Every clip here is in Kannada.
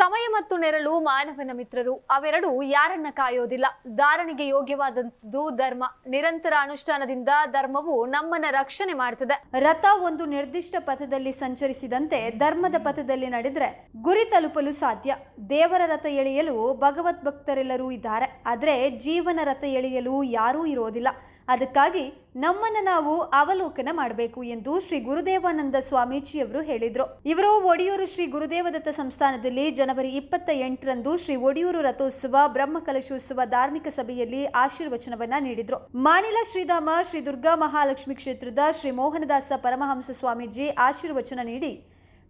ಸಮಯ ಮತ್ತು ನೆರಳು ಮಾನವನ ಮಿತ್ರರು, ಅವೆರಡು ಯಾರನ್ನ ಕಾಯೋದಿಲ್ಲ. ಧಾರಣೆಗೆ ಯೋಗ್ಯವಾದದ್ದು ಧರ್ಮ. ನಿರಂತರ ಅನುಷ್ಠಾನದಿಂದ ಧರ್ಮವು ನಮ್ಮನ್ನ ರಕ್ಷಣೆ ಮಾಡ್ತದೆ. ರಥ ಒಂದು ನಿರ್ದಿಷ್ಟ ಪಥದಲ್ಲಿ ಸಂಚರಿಸಿದಂತೆ ಧರ್ಮದ ಪಥದಲ್ಲಿ ನಡೆದ್ರೆ ಗುರಿ ತಲುಪಲು ಸಾಧ್ಯ. ದೇವರ ರಥ ಎಳೆಯಲು ಭಗವತ್ ಭಕ್ತರೆಲ್ಲರೂ ಇದ್ದಾರೆ. ಆದರೆ ಜೀವನ ರಥ ಎಳೆಯಲು ಯಾರೂ ಇರೋದಿಲ್ಲ. ಅದಕ್ಕಾಗಿ ನಮ್ಮನ್ನ ನಾವು ಅವಲೋಕನ ಮಾಡಬೇಕು ಎಂದು ಶ್ರೀ ಗುರುದೇವಾನಂದ ಸ್ವಾಮೀಜಿಯವರು ಹೇಳಿದರು. ಇವರು ಒಡಿಯೂರು ಶ್ರೀ ಗುರುದೇವದತ್ತ ಸಂಸ್ಥಾನದಲ್ಲಿ ಜನವರಿ ಇಪ್ಪತ್ತ ಎಂಟರಂದು ಶ್ರೀ ಒಡಿಯೂರು ರಥೋತ್ಸವ, ಬ್ರಹ್ಮಕಲಶೋತ್ಸವ ಧಾರ್ಮಿಕ ಸಭೆಯಲ್ಲಿ ಆಶೀರ್ವಚನವನ್ನ ನೀಡಿದ್ರು. ಮಾನಿಲ ಶ್ರೀಧಾಮ, ಶ್ರೀ ದುರ್ಗಾ ಮಹಾಲಕ್ಷ್ಮಿ ಕ್ಷೇತ್ರದ ಶ್ರೀ ಮೋಹನದಾಸ ಪರಮಹಂಸ ಸ್ವಾಮೀಜಿ ಆಶೀರ್ವಚನ ನೀಡಿ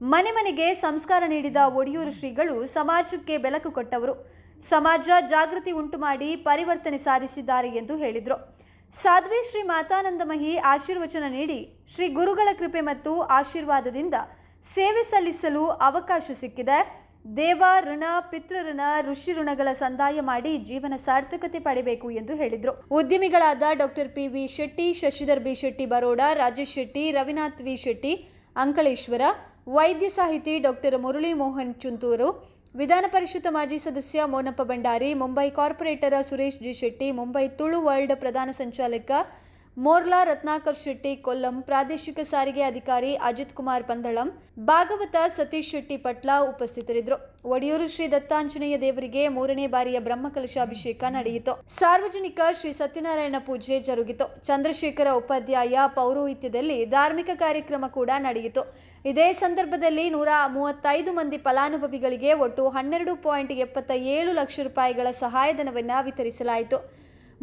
ಮನೆ ಮನೆಗೆ ಸಂಸ್ಕಾರ ನೀಡಿದ ಒಡಿಯೂರು ಶ್ರೀಗಳು ಸಮಾಜಕ್ಕೆ ಬೆಳಕು ಕೊಟ್ಟವರು. ಸಮಾಜ ಜಾಗೃತಿ ಉಂಟು ಮಾಡಿ ಪರಿವರ್ತನೆ ಸಾಧಿಸಿದ್ದಾರೆ ಎಂದು ಹೇಳಿದರು. ಸಾಧ್ವಿ ಶ್ರೀ ಮಾತಾನಂದಮಹಿ ಆಶೀರ್ವಚನ ನೀಡಿ ಶ್ರೀ ಗುರುಗಳ ಕೃಪೆ ಮತ್ತು ಆಶೀರ್ವಾದದಿಂದ ಸೇವೆ ಸಲ್ಲಿಸಲು ಅವಕಾಶ ಸಿಕ್ಕಿದೆ. ದೇವ ಋಣ ಪಿತೃಋಣ ಋಷಿ ಋಣಗಳ ಸಂದಾಯ ಮಾಡಿ ಜೀವನ ಸಾರ್ಥಕತೆ ಪಡೆಯಬೇಕು ಎಂದು ಹೇಳಿದರು. ಉದ್ಯಮಿಗಳಾದ doctor P. V. Shetty, Shashidhar B. Shetty Baroda, Rajesh Shetty, Ravinath V. Shetty, Ankleshwar, ವೈದ್ಯ ಸಾಹಿತಿ ಡಾಕ್ಟರ್ ಮುರಳಿ ಮೋಹನ್ ಚುಂತೂರು ವಿಧಾನ ಪರಿಷತ್ ಮಾಜಿ ಸದಸ್ಯ Monappa Bhandari, Mumbai corporator Suresh G Shetty, Mumbai Tulu world ಪ್ರಧಾನ ಸಂಚಾಲಕ ಮೋರ್ಲಾ ರತ್ನಾಕರ್ ಶೆಟ್ಟಿ, ಕೊಲ್ಲಂ ಪ್ರಾದೇಶಿಕ ಸಾರಿಗೆ ಅಧಿಕಾರಿ ಅಜಿತ್ ಕುಮಾರ್ ಪಂದಳಂ, ಭಾಗವತ ಸತೀಶ್ ಶೆಟ್ಟಿ ಪಟ್ಲ ಉಪಸ್ಥಿತರಿದ್ದರು. ಒಡಿಯೂರು ಶ್ರೀ ದತ್ತಾಂಜನೇಯ ದೇವರಿಗೆ ಮೂರನೇ ಬಾರಿಯ ಬ್ರಹ್ಮಕಲಶಾಭಿಷೇಕ ನಡೆಯಿತು. ಸಾರ್ವಜನಿಕ ಶ್ರೀ ಸತ್ಯನಾರಾಯಣ ಪೂಜೆ ಜರುಗಿತು. ಚಂದ್ರಶೇಖರ ಉಪಾಧ್ಯಾಯ ಪೌರೋಹಿತ್ಯದಲ್ಲಿ ಧಾರ್ಮಿಕ ಕಾರ್ಯಕ್ರಮ ಕೂಡ ನಡೆಯಿತು. ಇದೇ ಸಂದರ್ಭದಲ್ಲಿ ನೂರ ಮೂವತ್ತೈದು ಮಂದಿ ಫಲಾನುಭವಿಗಳಿಗೆ ಒಟ್ಟು ಹನ್ನೆರಡು ಪಾಯಿಂಟ್ ಎಪ್ಪತ್ತ ಏಳು ಲಕ್ಷ ರೂಪಾಯಿಗಳ ಸಹಾಯಧನವನ್ನು ವಿತರಿಸಲಾಯಿತು.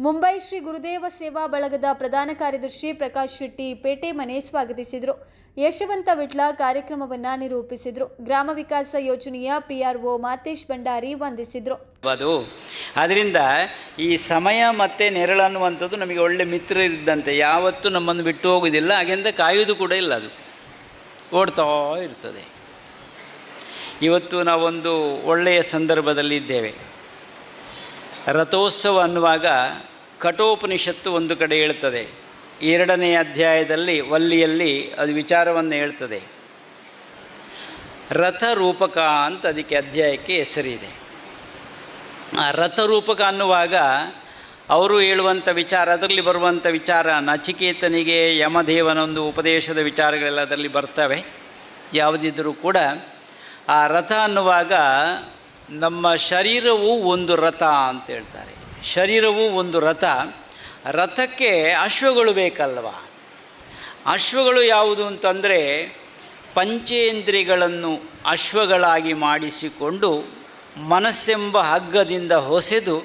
ಮುಂಬೈ ಶ್ರೀ ಗುರುದೇವ ಸೇವಾ ಬಳಗದ ಪ್ರಧಾನ ಕಾರ್ಯದರ್ಶಿ ಪ್ರಕಾಶ್ ಶೆಟ್ಟಿ ಪೇಟೆ ಮನೆ ಸ್ವಾಗತಿಸಿದರು. ಯಶವಂತ ವಿಟ್ಲ ಕಾರ್ಯಕ್ರಮವನ್ನು ನಿರೂಪಿಸಿದರು. ಗ್ರಾಮ ವಿಕಾಸ ಯೋಜನೆಯ ಪಿಆರ್ಒ ಮಾತೇಶ್ ಭಂಡಾರಿ ವಂದಿಸಿದರು. ಅದು ಅದರಿಂದ ಈ ಸಮಯ ಮತ್ತು ನೆರಳು ಅನ್ನುವಂಥದ್ದು ನಮಗೆ ಒಳ್ಳೆ ಮಿತ್ರ ಇದ್ದಂತೆ. ಯಾವತ್ತೂ ನಮ್ಮನ್ನು ಬಿಟ್ಟು ಹೋಗೋದಿಲ್ಲ ಹಾಗೆಂದ ಕಾಯೋದು ಕೂಡ ಇಲ್ಲ ಅದು. ಓಡ್ತಾ ಇರ್ತದೆ. ಇವತ್ತು ನಾವೊಂದು ಒಳ್ಳೆಯ ಸಂದರ್ಭದಲ್ಲಿ ಇದ್ದೇವೆ ರಥೋತ್ಸವ ಅನ್ನುವಾಗ ಕಠೋಪನಿಷತ್ತು ಒಂದು ಕಡೆ ಹೇಳ್ತದೆ. ಎರಡನೇ ಅಧ್ಯಾಯದಲ್ಲಿ ವಲ್ಲಿಯಲ್ಲಿ ಅದು ವಿಚಾರವನ್ನು ಹೇಳ್ತದೆ. ರಥರೂಪಕ ಅಂತ ಅದಕ್ಕೆ ಅಧ್ಯಾಯಕ್ಕೆ ಹೆಸರಿದೆ. ಆ ರಥರೂಪಕ ಅನ್ನುವಾಗ ಅವರು ಹೇಳುವಂಥ ವಿಚಾರ, ಅದರಲ್ಲಿ ಬರುವಂಥ ವಿಚಾರ, ನಚಿಕೇತನಿಗೆ ಯಮದೇವನೊಂದು ಉಪದೇಶದ ವಿಚಾರಗಳೆಲ್ಲ ಅದರಲ್ಲಿ ಬರ್ತವೆ. ಯಾವುದಿದ್ದರೂ ಕೂಡ ಆ ರಥ ಅನ್ನುವಾಗ ನಮ್ಮ ಶರೀರವು ಒಂದು ರಥ ಅಂತ ಹೇಳ್ತಾರೆ. ಶರೀರವು ಒಂದು ರಥ. ರಥಕ್ಕೆ ಅಶ್ವಗಳು ಬೇಕಲ್ವ? ಅಶ್ವಗಳು ಯಾವುದು ಅಂತಂದರೆ ಪಂಚೇಂದ್ರಿಗಳನ್ನು ಅಶ್ವಗಳಾಗಿ ಮಾಡಿಸಿಕೊಂಡು ಮನಸ್ಸೆಂಬ ಹಗ್ಗದಿಂದ ಹೊಸೆದು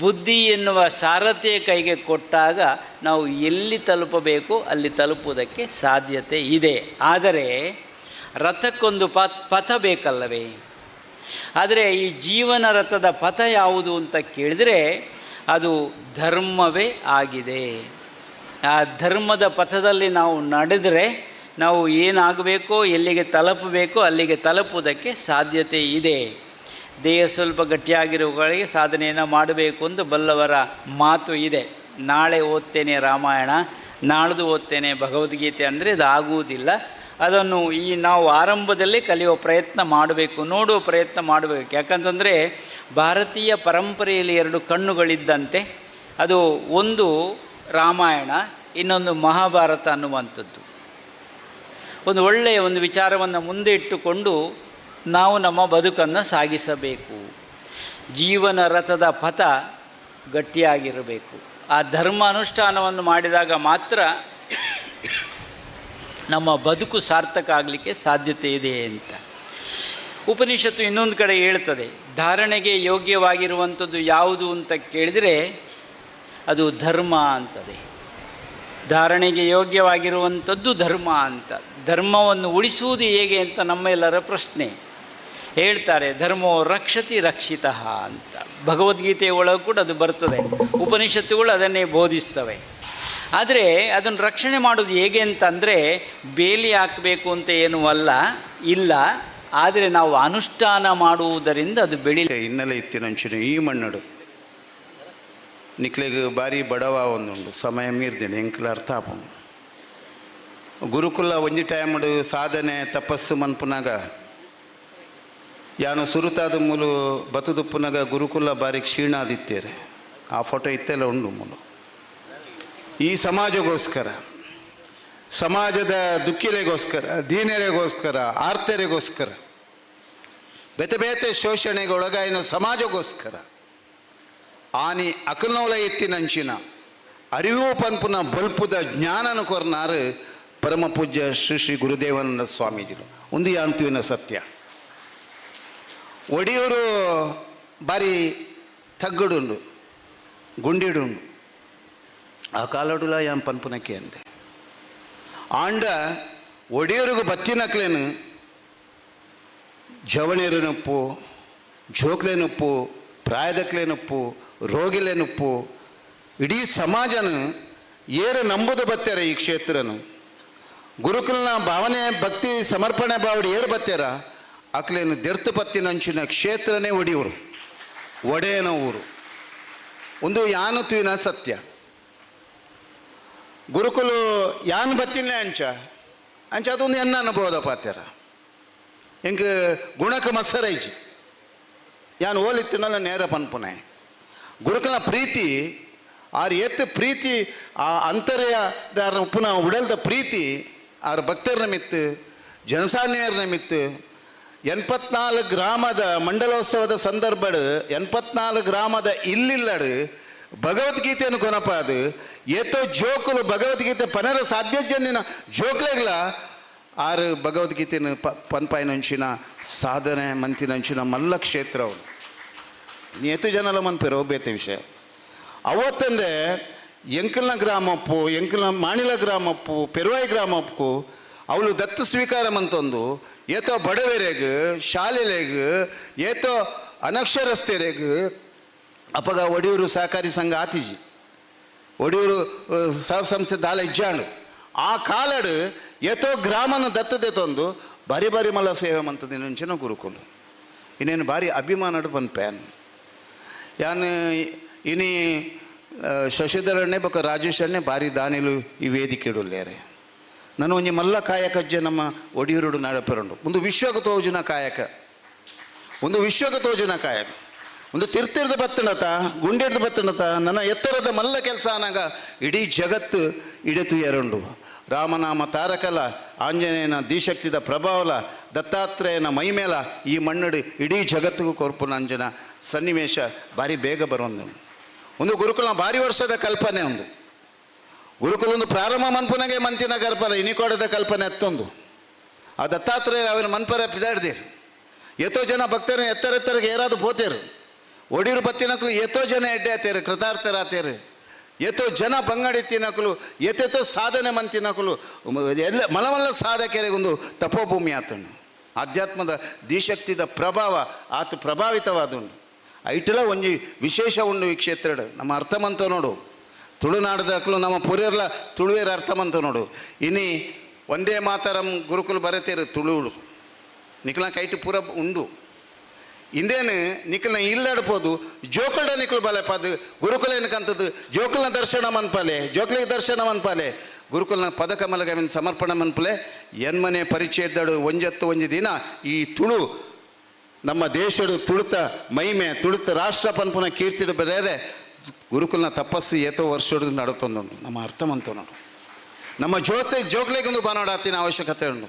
ಬುದ್ಧಿ ಎನ್ನುವ ಸಾರಥಿಯ ಕೈಗೆ ಕೊಟ್ಟಾಗ ನಾವು ಎಲ್ಲಿ ತಲುಪಬೇಕು ಅಲ್ಲಿ ತಲುಪುವುದಕ್ಕೆ ಸಾಧ್ಯತೆ ಇದೆ. ಆದರೆ ರಥಕ್ಕೊಂದು ಪಥ ಬೇಕಲ್ಲವೇ? ಆದರೆ ಈ ಜೀವನ ರಥದ ಪಥ ಯಾವುದು ಅಂತ ಕೇಳಿದರೆ ಅದು ಧರ್ಮವೇ ಆಗಿದೆ. ಆ ಧರ್ಮದ ಪಥದಲ್ಲಿ ನಾವು ನಡೆದರೆ ನಾವು ಏನಾಗಬೇಕೋ, ಎಲ್ಲಿಗೆ ತಲುಪಬೇಕೋ, ಅಲ್ಲಿಗೆ ತಲುಪುವುದಕ್ಕೆ ಸಾಧ್ಯತೆ ಇದೆ. ದೇಹ ಸ್ವಲ್ಪ ಗಟ್ಟಿಯಾಗಿರುವಗಳಿಗೆ ಸಾಧನೆಯನ್ನು ಮಾಡಬೇಕು ಎಂದು ಬಲ್ಲವರ ಮಾತು ಇದೆ. ನಾಳೆ ಓದ್ತೇನೆ ರಾಮಾಯಣ, ನಾಳ್ದು ಓದ್ತೇನೆ ಭಗವದ್ಗೀತೆ ಅಂದರೆ ಇದಾಗುವುದಿಲ್ಲ. ಅದನ್ನು ಈ ನಾವು ಆರಂಭದಲ್ಲೇ ಕಲಿಯೋ ಪ್ರಯತ್ನ ಮಾಡಬೇಕು, ನೋಡುವ ಪ್ರಯತ್ನ ಮಾಡಬೇಕು. ಯಾಕಂತಂದರೆ ಭಾರತೀಯ ಪರಂಪರೆಯಲ್ಲಿ ಎರಡು ಕಣ್ಣುಗಳಿದ್ದಂತೆ, ಅದು ಒಂದು ರಾಮಾಯಣ, ಇನ್ನೊಂದು ಮಹಾಭಾರತ ಅನ್ನುವಂಥದ್ದು. ಒಂದು ಒಳ್ಳೆಯ ಒಂದು ವಿಚಾರವನ್ನು ಮುಂದೆ ಇಟ್ಟುಕೊಂಡು ನಾವು ನಮ್ಮ ಬದುಕನ್ನು ಸಾಗಿಸಬೇಕು. ಜೀವನ ರಥದ ಪಥ ಗಟ್ಟಿಯಾಗಿರಬೇಕು. ಆ ಧರ್ಮ ಅನುಷ್ಠಾನವನ್ನು ಮಾಡಿದಾಗ ಮಾತ್ರ ನಮ್ಮ ಬದುಕು ಸಾರ್ಥಕ ಆಗಲಿಕ್ಕೆ ಸಾಧ್ಯತೆ ಇದೆ ಅಂತ. ಉಪನಿಷತ್ತು ಇನ್ನೊಂದು ಕಡೆ ಹೇಳ್ತದೆ, ಧಾರಣೆಗೆ ಯೋಗ್ಯವಾಗಿರುವಂಥದ್ದು ಯಾವುದು ಅಂತ ಕೇಳಿದರೆ ಅದು ಧರ್ಮ ಅಂತದೆ. ಧಾರಣೆಗೆ ಯೋಗ್ಯವಾಗಿರುವಂಥದ್ದು ಧರ್ಮ ಅಂತ. ಧರ್ಮವನ್ನು ಉಳಿಸುವುದು ಹೇಗೆ ಅಂತ ನಮ್ಮೆಲ್ಲರ ಪ್ರಶ್ನೆ. ಹೇಳ್ತಾರೆ, ಧರ್ಮೋ ರಕ್ಷತಿ ರಕ್ಷಿತ ಅಂತ. ಭಗವದ್ಗೀತೆ ಒಳಗೆ ಕೂಡ ಅದು ಬರ್ತದೆ. ಉಪನಿಷತ್ತುಗಳು ಅದನ್ನೇ ಬೋಧಿಸ್ತವೆ. ಆದರೆ ಅದನ್ನು ರಕ್ಷಣೆ ಮಾಡೋದು ಹೇಗೆ ಅಂತಂದರೆ ಬೇಲಿ ಹಾಕಬೇಕು ಅಂತ ಏನೂ ಅಲ್ಲ, ಇಲ್ಲ. ಆದರೆ ನಾವು ಅನುಷ್ಠಾನ ಮಾಡುವುದರಿಂದ ಅದು ಬೆಳಿ ಹಿನ್ನೆಲೆ ಇತ್ತಿನಂಚಿನ ಈ ಮಣ್ಣಡು. ನಿಕ್ಲೆಗ್ ಬಾರಿ ಬಡವ ಒಂದುಂಡು ಸಮಯ ಮೀರ್ದಿಡು ಎಂಕ್ಲ ಅರ್ಥ ಗುರುಕುಲ ಒಂಜಿ ಟೈಮಡು ಸಾಧನೆ, ತಪಸ್ಸು ಮನ್ಪುನಾಗ, ಯಾನು ಸುರುತಾದ ಮೂಲು ಬತುದುಪ್ಪುನಾಗ ಗುರುಕುಲ ಬಾರಿ ಆದಿತ್ತೇರೆ ಆ ಫೋಟೋ ಇತ್ತೆಲ್ಲ ಉಂಡು ಮೂಲು. ಈ ಸಮಾಜಗೋಸ್ಕರ, ಸಮಾಜದ ದುಃಖಿಲೆಗೋಸ್ಕರ ದೀನರೆಗೋಸ್ಕರ, ಆರ್ತರೆಗೋಸ್ಕರ, ಬೇತೆ ಬೇತೆ ಶೋಷಣೆಗೆ ಒಳಗಾಯಿನ ಸಮಾಜಗೋಸ್ಕರ, ಆನಿ ಅಕಲ್ನೋಲ ಎತ್ತಿನಂಚಿನ ಅರಿವು ಪಂಪುನ ಬಲ್ಪುದ ಜ್ಞಾನನ ಕೊರ್ನಾರು ಪರಮ ಪೂಜ್ಯ ಶ್ರೀ ಶ್ರೀ ಗುರುದೇವಾನಂದ ಸ್ವಾಮೀಜಿಗಳು ಒಂದು ಯಾಂತುವಿನ ಸತ್ಯ. ಒಡಿಯೂರು ಬಾರಿ ತಗ್ಗಡುಂಡು, ಗುಂಡಿಡುಂಡು. ಆ ಕಾಲಡುಲ ಯಾನ್ ಪನ್ಪುನಕ್ಕೆ ಅಂದೆ. ಆಂಡ ಒಡಿಯೂರಿಗೆ ಬತ್ತಿನಕ್ಲೇನು ಪ್ರಾಯದಕ್ಲೆ ನೊಪ್ಪು, ರೋಗಿಲೆ ನೊಪ್ಪು, ಇಡೀ ಸಮಾಜನು ಏರು ನಂಬುದು ಬತ್ತಾರ ಈ ಕ್ಷೇತ್ರನು. ಗುರುಕುಲನ ಭಾವನೆ, ಭಕ್ತಿ, ಸಮರ್ಪಣೆ ಬಾವಡಿ ಏರು ಬತ್ತಾರ, ಅಕ್ಲೇನು ದೆರ್ತು ಪತ್ತಿನಂಚಿನ ಕ್ಷೇತ್ರನೇ ಒಡಿಯೂರು, ಒಡೆಯನ ಊರು. ಒಂದು ಯಾನು ತುಯಿನ ಸತ್ಯ. ಗುರುಕುಲು ಯಾನ್ ಬತ್ತಿನ ಅಂಚ? ಅಂಚ ಅದೊಂದು ಎನ್ನ ಅನುಭವದ ಪಾತ್ಯರ. ಹಿಂಗ ಗುಣಕ ಮತ್ಸರೈಜಿ. ಯಾನ್ ಓಲಿತ್ತಿನಲ್ಲ ನೇರ ಪನ್ಪುನೆ. ಗುರುಕುಲ ಪ್ರೀತಿ, ಆರ್ ಎತ್ತ ಪ್ರೀತಿ, ಆ ಅಂತರ್ಯ ಪುನಃ ಉಡಲ್ದ ಪ್ರೀತಿ, ಆರ್ ಭಕ್ತರ ನಿಮಿತ್ತ ಜನಸಾನ್ಯರ ನಿಮಿತ್ತ ಎನ್ಪತ್ನಾಲ್ಕು ಗ್ರಾಮದ ಮಂಡಲೋತ್ಸವದ ಸಂದರ್ಭ ಎನ್ಪತ್ನಾಲ್ಕು ಗ್ರಾಮದ ಇಲ್ಲಿಲ್ಲಡು ಭಗವದ್ಗೀತೆಯನ್ನು ಕೊನಪಾದು ಏತೋ ಜೋಕುಲು ಭಗವದ್ಗೀತೆ ಪನರ ಸಾಧ್ಯ ಜನ ಜೋಕ್ಲೆಗ್ಲ ಆರು ಭಗವದ್ಗೀತೆನ ಪ, ಪನ್ಪಾಯಿನಂಚಿನ ಸಾಧನೆ ಮಂತಿನಂಚಿನ ಮಲ್ಲ ಕ್ಷೇತ್ರ ಅವು ಏತು ಜನಲ ಮನ್ಪಿರೋ ಬೇತೆ ವಿಷಯ. ಅವತ್ತಂದೆ ಎಂಕಲ್ನ ಗ್ರಾಮಪ್ಪು, ಎಂಕಲ್ನ ಮಾಣಿಲ ಗ್ರಾಮಪ್ಪು ಪೆರುವಾಯಿ ಗ್ರಾಮಪ್ಪು, ಅವಳು ದತ್ತು ಸ್ವೀಕಾರ ಮಂತೊಂದು ಏತೋ ಬಡವೆರೆಗ್, ಶಾಲೆಲೆಗ್ ಏತೋ ಅನಕ್ಷರಸ್ಥೆರೆಗ್ ಅಪಗ ಒಡಿಯೂರು ಸಹಕಾರಿ ಸಂಘ ಆತಿಜಿ. ಒಡಿಯೂರು ಸಹ ಸಂಸ್ಥೆ ದಾಲ ಇಜ್ಜಾಂಡು ಆ ಕಾಲಡು ಎತ್ತೋ ಗ್ರಾಮನ ದತ್ತದೆ ತಂದು ಬಾರಿ ಬಾರಿ ಮಲ ಸೇವೆ ಮಂತದಿನ ಚಿನ್ನ ಗುರುಕುಲು. ಇನ್ನೇನು ಭಾರಿ ಅಭಿಮಾನಡು ಬಂದು ಪ್ಯಾನ್ ಯಾನು, ಇನಿ ಶಶಿಧರಣ್ಣೆ ಬಕ ರಾಜೇಶ್ ಅಣ್ಣೆ ಭಾರಿ ದಾನಿಲು ಈ ವೇದಿಕೆಡುಲ್ಲೇರೆ. ನಾನು ಒಂಜಿ ಮಲ್ಲ ಕಾಯಕಜ್ಜೆ ನಮ್ಮ ಒಡಿಯೂರುಡು ನಡಪೆರಂಡು ಒಂದು ವಿಶ್ವಗ ತೋಜುನ ಕಾಯಕ. ಒಂದು ವಿಶ್ವಗ ತೋಜಿನ ಕಾಯಕ. ಒಂದು ತಿರ್ತಿರ್ದ ಬತ್ತಣತ ಗುಂಡಿರ್ದ ಬತ್ತಣತ ನನ್ನ ಎತ್ತರದ ಮಲ್ಲ ಕೆಲಸ ಅನ್ನಾಗ ಇಡೀ ಜಗತ್ತು ಇಡತು ಎರಡು ರಾಮನಾಮ ತಾರಕಲ, ಆಂಜನೇಯನ ದಿಶಕ್ತಿದ ಪ್ರಭಾವಲ, ದತ್ತಾತ್ರೇಯನ ಮೈಮೇಲ ಈ ಮಣ್ಣಡಿ ಇಡೀ ಜಗತ್ತಿಗೂ ಕೊರ್ಪು ನಂಜನ ಸನ್ನಿವೇಶ ಭಾರಿ ಬೇಗ ಬರೋದು ಒಂದು ಗುರುಕುಲ ಭಾರಿ ವರ್ಷದ ಕಲ್ಪನೆ ಒಂದು ಗುರುಕುಲ ಒಂದು ಪ್ರಾರಂಭ ಮನ್ಪುನಗೆ ಮಂತಿನ ಕಲ್ಪನೆ ಇನಿಕೋಡದ ಕಲ್ಪನೆ ಎತ್ತೊಂದು. ಆ ದತ್ತಾತ್ರೇಯ ಅವನ ಮನ್ಪರ ಪಿದಾಡ್ದೀರಿ. ಎತ್ತೋ ಜನ ಭಕ್ತರು ಎತ್ತರೆತ್ತರಿಗೆ ಏರಾದು ಪೋತೇರು. ಒಡಿರು ಬತ್ತಿನಕ್ಲು ಎತ್ತೋ ಜನ ಎಡ್ಡೆ ಆತೇರಿ ಕೃತಾರ್ಥರಾತೇರಿ ಎತ್ತೋ ಜನ ಬಂಗಡಿ ತಿನ್ನಕಲು ಎತ್ತೆತ್ತೋ ಸಾಧನೆ ಮಂತಿನಕಲು ಎಲ್ಲ ಮಲಮಲ್ಲ ಸಾಧಕೆರೆಗೊಂದು ತಪೋಭೂಮಿ ಆತನು ಆಧ್ಯಾತ್ಮದ ದಿಶಕ್ತಿದ ಪ್ರಭಾವ ಆತ ಪ್ರಭಾವಿತವಾದುಂಡು. ಐಟಲ ಒಂಜಿ ವಿಶೇಷ ಉಂಡು ಈ ಕ್ಷೇತ್ರ ನಮ್ಮ ಅರ್ಥಮಂತ ನೋಡು. ತುಳುನಾಡದಕ್ಲು ನಮ್ಮ ಪುರಿಯರ್ಲ ತುಳುವೇರ ಅರ್ಥಮಂತ ನೋಡು. ಇನಿ ಒಂದೇ ಮಾತರಂ ಗುರುಕುಲ್ ಬರತೇರು ತುಳುಡು ನಿಖಲ ಕೈಟು ಪೂರ ಉಂಡು. ಇಂದೇನು ನಿಖಲ್ನ ಇಲ್ಲಡ್ಬೋದು ಜೋಕಲ್ಡ ನಿಖಲ್ ಬಾಲೆ ಪಾದು, ಗುರುಕುಲ ಏನಕ್ಕಂಥದ್ದು ಜೋಕುಲ್ನ ದರ್ಶನ ಮನ್ಪಾಲೆ, ಜೋಕುಲಿಗೆ ದರ್ಶನ ಮನ್ಪಾಲೆ. ಗುರುಕುಲ್ನ ಪದಕ ಸಮರ್ಪಣ ಮನ್ಪಲೆ. ಎನ್ಮನೆ ಪರಿಚಯದಡು ಒಂಜತ್ತು ಒಂಜಿ ದಿನ. ಈ ತುಳು, ನಮ್ಮ ದೇಶದ ತುಳುತ ಮೈಮೆ ತುಳುತ ರಾಷ್ಟ್ರ ಪನ್ಪುನ ಕೀರ್ತಿಡು ಬೇರೆ ಗುರುಕುಲ್ನ ತಪಸ್ಸು ಏತೋ ವರ್ಷಡು ನಡತೊಂದು ನಮ್ಮ ಅರ್ಥಮಂತ ನೋಡು. ನಮ್ಮ ಜೋತೆ, ಜೋಕ್ಲೆಗೊಂದು ಬಾನೋಡಾತಿನ ಅವಶ್ಯಕತೆ ಉಂಡು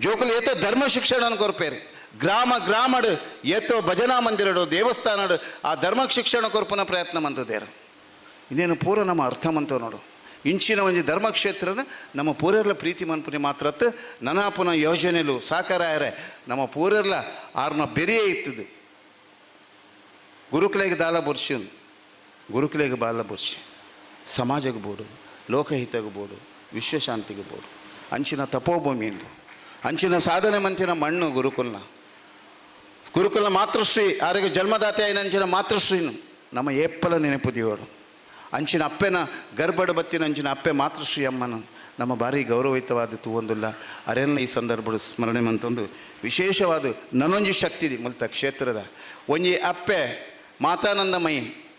ಜೋಕುಲು ಏತೋ ಧರ್ಮ ಶಿಕ್ಷಣ ಕೊರ್ಪೇರು. ಗ್ರಾಮ ಗ್ರಾಮಡ್ ಏತೋ ಭಜನಾ ಮಂದಿರಡು, ದೇವಸ್ಥಾನಡು, ಆ ಧರ್ಮ ಶಿಕ್ಷಣ ಕೊರ್ಪುನ ಪ್ರಯತ್ನ ಮಂತದೇರು ಇನ್ನೇನು ಪೂರ ನಮ್ಮ ಅರ್ಥ ಮಂತವು ನೋಡು. ಇಂಚಿನ ಒಂಜಿ ಧರ್ಮಕ್ಷೇತ್ರನ ನಮ್ಮ ಪೂರೆರ್ಲ ಪ್ರೀತಿ ಮನ್ಪುನಿ ಮಾತ್ರತ್ ನನಾಪುನ ಯೋಜನೆಲು ಸಾಕಾರ ಆಯ್ರೆ. ನಮ್ಮ ಪೂರರ್ಲ ಆರ್ನ ಬೆರಿಯೇ ಇತ್ತದು. ಗುರುಕುಲೆಗೆ ದಾಲ ಉಂದು ಗುರುಕುಲೆಗೆ ಬಾಲ ಬುರ್ಶಿ ಸಮಾಜಕ್ಕೆ ಬೋಡು, ಲೋಕಹಿತಗೆ ಬೋಡು, ವಿಶ್ವಶಾಂತಿಗೆ ಬೋಡು. ಅಂಚಿನ ತಪೋಭೂಮಿ ಎಂದು ಅಂಚಿನ ಸಾಧನೆ ಮಂತಿನ ಮಣ್ಣು ಗುರುಕುಲ್ನ. ಗುರುಕುಲ ಮಾತೃಶ್ರೀ, ಆರಿಗೆ ಜನ್ಮದಾತೆ ಅಂಚಿನ ಮಾತೃಶ್ರೀನು. ನಮ್ಮ ಏಪ್ಪಲ ನೆನಪು ದೇವರು. ಅಂಚಿನ ಅಪ್ಪೆನ, ಗರ್ಭಡ ಬತ್ತಿನ ಅಂಚಿನ ಅಪ್ಪೆ ಮಾತೃಶ್ರೀ ಅಮ್ಮನ. ನಮ್ಮ ಭಾರಿ ಗೌರವಯುತವಾದಿತ್ತು ಒಂದಿಲ್ಲ. ಅರೆಲ್ಲ ಈ ಸಂದರ್ಭ ಸ್ಮರಣೆ ಮಂತೊಂದು ವಿಶೇಷವಾದ ನನೊಂಜಿ ಶಕ್ತಿ ಇದೆ ಮುಲ್ತ ಕ್ಷೇತ್ರದ. ಒಂಜಿ ಅಪ್ಪೆ ಮಾತಾನಂದಮಯಿ.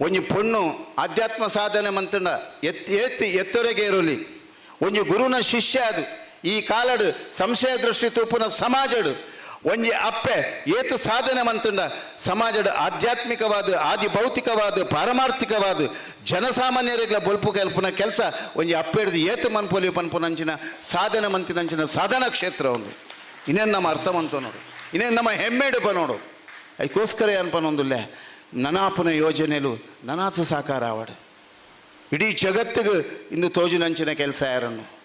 ಒಂಜಿ ಪೊಣ್ಣು ಆಧ್ಯಾತ್ಮ ಸಾಧನೆ ಮಂತಂಡ ಎತ್, ಎತ್ತಿ, ಎತ್ತೊರೆಗೆ ಇರೋಲಿ ಒಂಜಿ ಗುರುನ ಶಿಷ್ಯ ಅದು. ಈ ಕಾಲಡು ಸಂಶಯ ದೃಷ್ಟಿ ತೂಪುನ ಸಮಾಜಡು. ಒಂಜಿ ಅಪ್ಪೆ, ಏತು ಸಾಧನೆ ಮಂತುಂಡ? ಸಮಾಜದ ಆಧ್ಯಾತ್ಮಿಕವಾದ ಆದಿ ಭೌತಿಕವಾದ ಪಾರಮಾರ್ಥಿಕವಾದ ಜನಸಾಮಾನ್ಯರಿಗಳ ಬೊಲ್ಪು ಕಲ್ಪನ ಕೆಲಸ, ಒಂಜಿ ಅಪ್ಪೆಡ್ದು ಏತು ಮನ್ಪೊಲಿ ಪನ್ಪುನಂಚಿನ ಸಾಧನೆ ಮಂತಿನಂಚಿನ ಸಾಧನ ಕ್ಷೇತ್ರ ಒಂದು. ಇನ್ನೇನು ನಮ್ಮ ಅರ್ಥ ಮಂತು ನೋಡು. ಇನ್ನೇನು ನಮ್ಮ ಹೆಮ್ಮೆಡು ನೋಡು. ಅದಕ್ಕೋಸ್ಕರ ಅನ್ಪನೊಂದುಲ್ಲೆ ನನಾಪುನ ಯೋಜನೆಲು ನನಾಚ ಸಾಕಾರ ಆವಡು. ಇಡೀ ಜಗತ್ತಿಗೆ ಇಂದು ತೋಜುನಂಚಿನ ಕೆಲಸ ಯಾರನ್ನು?